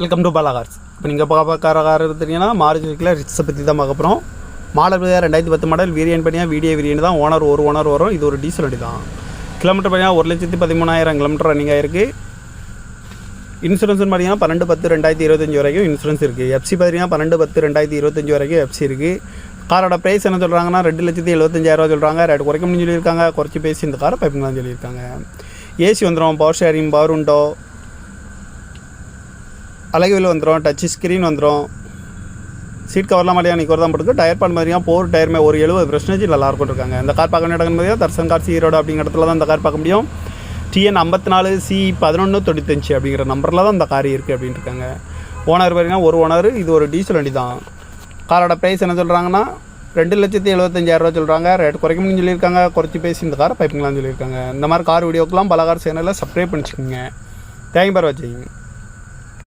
Welcome to Bala Cars இப்போ நீங்கள் பார்க்கார car எடுத்தீங்கன்னா வீக்கில் சுக்கில் ரிட்ஸை பற்றி தான் பார்க்க போகிறோம் மாடல் ரெண்டாயிரத்தி பத்து மாடல். வீரியன் பண்ணியாக வீடியோ வீரியன் தான். ஓனர் ஒரு ஓனர் வரும். இது ஒரு டீசல் வண்டி தான். கிலோமீட்டர் பண்ணியாக ஒரு லட்சத்தி பதிமூணாயிரம் கிலோமீட்டர் ரன்னிங் ஆயிருக்கு இன்சூரன்ஸ்னு பார்த்தீங்கன்னா பன்னெண்டு பத்து ரெண்டாயிரத்தி இருபத்தஞ்சி வரைக்கும் இன்சூரன்ஸ் இருக்குது எஃப்சி பார்த்தீங்கன்னா பன்னெண்டு பத்து ரெண்டாயிரத்தி இருபத்தஞ்சி வரைக்கும் எஃப்சி இருக்குது காரோட ப்ரைஸ் என்ன சொல்கிறாங்கன்னா ரெண்டு லட்சத்தி எழுபத்தஞ்சாயிரரூவா சொல்கிறாங்க ரேட் குறைக்க முடியும் சொல்லியிருக்காங்க. குறைச்சி பேசி இந்த காரை பைப்புங்களாம் சொல்லியிருக்காங்க. ஏசி வந்துடும் பவர் ஷேரிங் பவர் உண்டோ அழகுவில் வந்துடும் டச் ஸ்க்ரீன் வந்துடும் சீட் கவர்லாம் மாதிரியா நிற்கிறது தான் போட்டுருக்கு டயர் பால் மாதிரியா போர் டயருமே ஒரு எழுபது பர்சன்டேஜ் நல்லா இருக்கும் இருக்காங்க. இந்த கார் பார்க்க வேண்டிய மாதிரியா தர்சன் கார் ஈரோடு அப்படிங்கிற இடத்துல தான் இந்த கார் பார்க்க முடியும். டிஎன் ஐம்பத்தி நாலு சி பதினொன்று தொண்ணூத்தஞ்சு அப்படிங்கிற நம்பரில் தான் இந்த கார் இருக்குது அப்படின்னு இருக்காங்க. ஓனர் பார்த்தீங்கன்னா ஒரு ஓனர் இது ஒரு டீசல் வண்டி தான். காரோட ப்ரைஸ் என்ன சொல்கிறாங்கன்னா ரெண்டு லட்சத்தி எழுபத்தஞ்சாயிரரூவா சொல்கிறாங்க ரேட் குறைக்க முடியும்னு சொல்லியிருக்காங்க. குறைச்சி பேசி இந்த காரை பைப்பிங்லாம் சொல்லியிருக்காங்க. இந்த மாதிரி கார் வீடியோக்கெலாம் பல கார் சேனலில் சப்ஸ்கிரைப் பண்ணிச்சுக்கோங்க. தேங்க் பார் வச்சுக்கோங்க